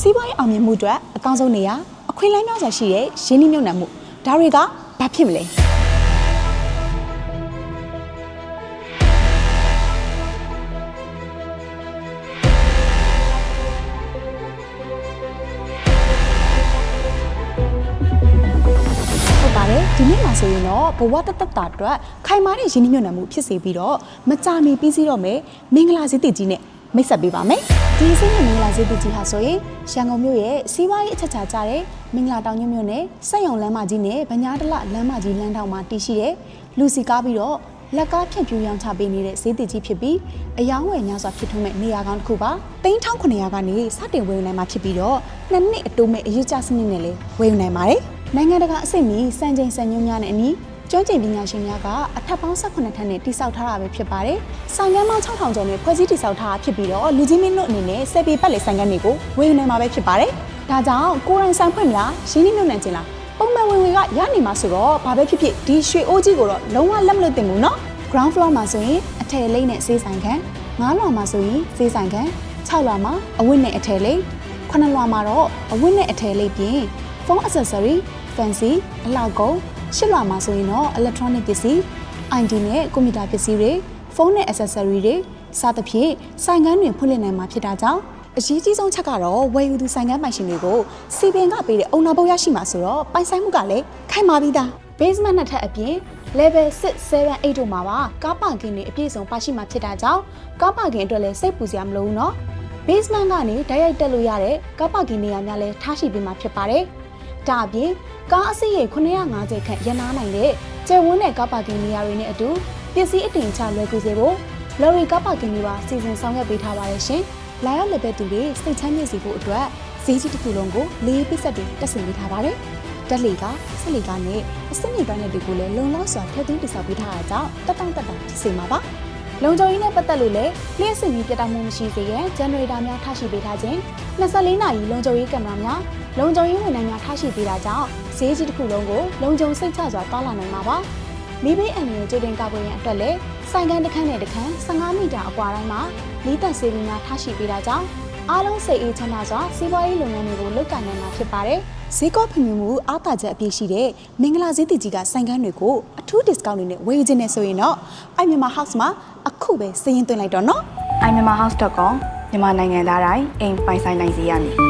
စီးပွားရေးအောင်မြင်မှုအတွက်အကောင်းဆုံးနေရာအခွင့်အလမ်းများစွာရှိတဲ့ရင်းနှီးမြှုပ်နှံမှုဒါတွေကဘာဖြစ်မလဲဟုတ်ပါတယ်ဒီနေ့မှာဆိုရင်တော့ဘဝတသက်တာအတွက်ခိုင်မာတဲ့ရင်းနှီးမြှုပ်နှံမှုဖြစ်စေပြီးတော့မကြာမီပြီးစီးတော့မယ်မင်္ဂလာစည်းတည်ကြီးနဲ့ မိတ်ဆက်ပေးပါမယ်ဒီအစင်းနဲ့မင်္ဂလာစည်းတည်ကြီးဟာဆိုရင်ရန်ကုန်မြို့ရဲ့စီးပွားရေးအချက်ချာကျတဲ့မင်္ဂလာတောင်ညွန့်မြို့နယ်စက်ရုံလမ်းမကြီးနဲ့ဗညာတလလမ်းမကြီးလမ်းတောင်မှာတည်ရှိတဲ့လူစီကားပြီးတော့လက်ကားဖြန့်ဖြူးရောင်းချပေးနေတဲ့ဈေးတည်ကြီးဖြစ်ပြီးအယောင်းဝယ်များစွာဖြစ်ထွန်းမဲ့နေရာကောင်းတစ်ခုပါ3900ကနေစတင်ဝယ်ယူနိုင်မှာဖြစ်ပြီးတော့နှစ်နှစ်အတိုးမဲ့အယူကျစနစ်နဲ့လည်းဝယ်ယူနိုင်ပါတယ်နိုင်ငံတကာအဆင့်မီစံချိန်စံညွှန်းများနဲ့အညီ ကျွမ်းကျင်ပညာရှင်များကအထက်ပေါင်း18ထပ်နဲ့တိစောက်ထားတာပဲဖြစ်ပါတယ်။ဆိုင်ကန်းပေါင်း6000ကျော်နဲ့ဖွဲ့စည်းတိစောက်ထားတာဖြစ်ပြီးတော့လူကြီးမင်းတို့အနေနဲ့စေပေပတ်လေဆိုင်ကန်းတွေကိုဝယ်ယူနိုင်မှာပဲဖြစ်ပါတယ်။ဒါကြောင့်ကိုယ်တိုင်ဆိုင်ဖွင့်မလားရင်းနှီးမြှုပ်နှံခြင်းလားပုံမှန်ဝင်ဝင်ကရနိုင်မှာဆိုတော့ဘာပဲဖြစ်ဖြစ်ဒီရွှေအိုးကြီးကိုတော့လုံးဝလက်မလွတ်သင့်ဘူးနော်။ ground floor မှာဆိုရင်အထည်လိမ့်နဲ့ဈေးဆိုင်ခန်း9လွှာမှာဆိုရင်ဈေးဆိုင်ခန်း6လွှာမှာအဝတ်နဲ့အထည်လိမ့်9လွှာမှာတော့အဝတ်နဲ့အထည်လိမ့်ပြင် phone accessory fancy အလောက်ကုန် ရှစ်လွှာမှာဆိုရင်တော့ electronic ပစ္စည်း ID နဲ့ကွန်ပျူတာပစ္စည်းတွေဖုန်းနဲ့ accessory တွေစသဖြင့်ဆိုင်ကန်းတွေဖွင့်လှစ်နိုင်မှာဖြစ်တာကြောင့်အရေးကြီးဆုံးချက်ကတော့ဝယ်ယူသူဆိုင်ကန်းပိုင်ရှင်တွေကိုစီပင်ကပေးတဲ့အုံနာပုတ်ရရှိမှာဆိုတော့ပိုင်ဆိုင်မှုကလည်းခိုင်မာပြီးသား basement နှစ်ထပ်အပြင် level 6 7 8တို့မှာပါကားပါကင်တွေအပြည့်စုံပါရှိမှာဖြစ်တာကြောင့်ကားပါကင်အတွက်လည်းစိတ်ပူစရာမလိုဘူးเนาะ basement ကနေတိုက်ရိုက်တက်လို့ရတဲ့ကားပါကင်နေရာများလည်းထားရှိပေးမှာဖြစ်ပါတယ်။ ဒါအပြင်ကားအစီးရေ950ခန့်ရနာနိုင်တဲ့ကျယ်ဝန်းတဲ့ကားပါကင်နေရာတွေနဲ့အတူပစ္စည်းအတင်ချလွယ်ကူစေဖို့လော်ရီကားပါကင်တွေပါစီစဉ်ဆောင်ရွက်ပေးထားပါတယ်ရှင်။လာရောက်လက်ပဲသူတွေစိတ်ချမ်းမြေ့စေဖို့အတွက်ဈေးကြီးတစ်ခုလုံးကိုလေးပစ္စက်တွေတက်ဆင်ပေးထားပါတယ်။တက်လီကဆက်လီကနဲ့အစနစ်ပိုင်းတွေကိုလည်းလုံလောက်စွာထည့်သွင်းတည်ဆောက်ပေးထားတာကြောင့်တက်တောင့်တက်တာဖြစ်စေမှာပါ။ လုံခြုံရေးနဲ့ပတ်သက်လို့လည်းလျှက်စစ်ပြီးပြတ်တောက်မှုမရှိစေရန်ဂျန်နရေတာများထားရှိပေးထားခြင်း24နာရီလုံခြုံရေးကင်မရာများလုံခြုံရေးဝန်ထမ်းများထားရှိပေးတာကြောင့်ဈေးကြီးတစ်ခုလုံးကိုလုံခြုံစိတ်ချစွာတောင်းလာနိုင်မှာပါမိဘအန်ရဲ့ကြိုတင်ကာကွယ်ရန်အတွက်လည်းဆိုင်ကန်တစ်ခန်းနဲ့တစ်ခန်း15မီတာအကွာတိုင်းမှာလေးသက်ဆေးပြီးများထားရှိပေးတာကြောင့် အားလုံးစိတ်အေးချမ်းသာစွာစီးပွားရေးလုပ်ငန်းတွေကိုလုပ်ကိုင်နိုင်မှာဖြစ်ပါတယ်ဈေးကော့ဖမြူမှုအားသာချက်အပြည့်ရှိတဲ့မင်္ဂလာဈေးတည်ကြီးကဆိုင်ကန်းတွေကိုအထူး discount တွေနဲ့ဝယ်ယူခြင်းနဲ့ဆိုရင်တော့အိုင်မြန်မာ house မှာအခုပဲစည်ရင်သွင်းလိုက်တော့နော် iMyanmarHouse.com မြန်မာနိုင်ငံသားတိုင်းအိမ်ပိုင်ဆိုင်နိုင်စေရမည်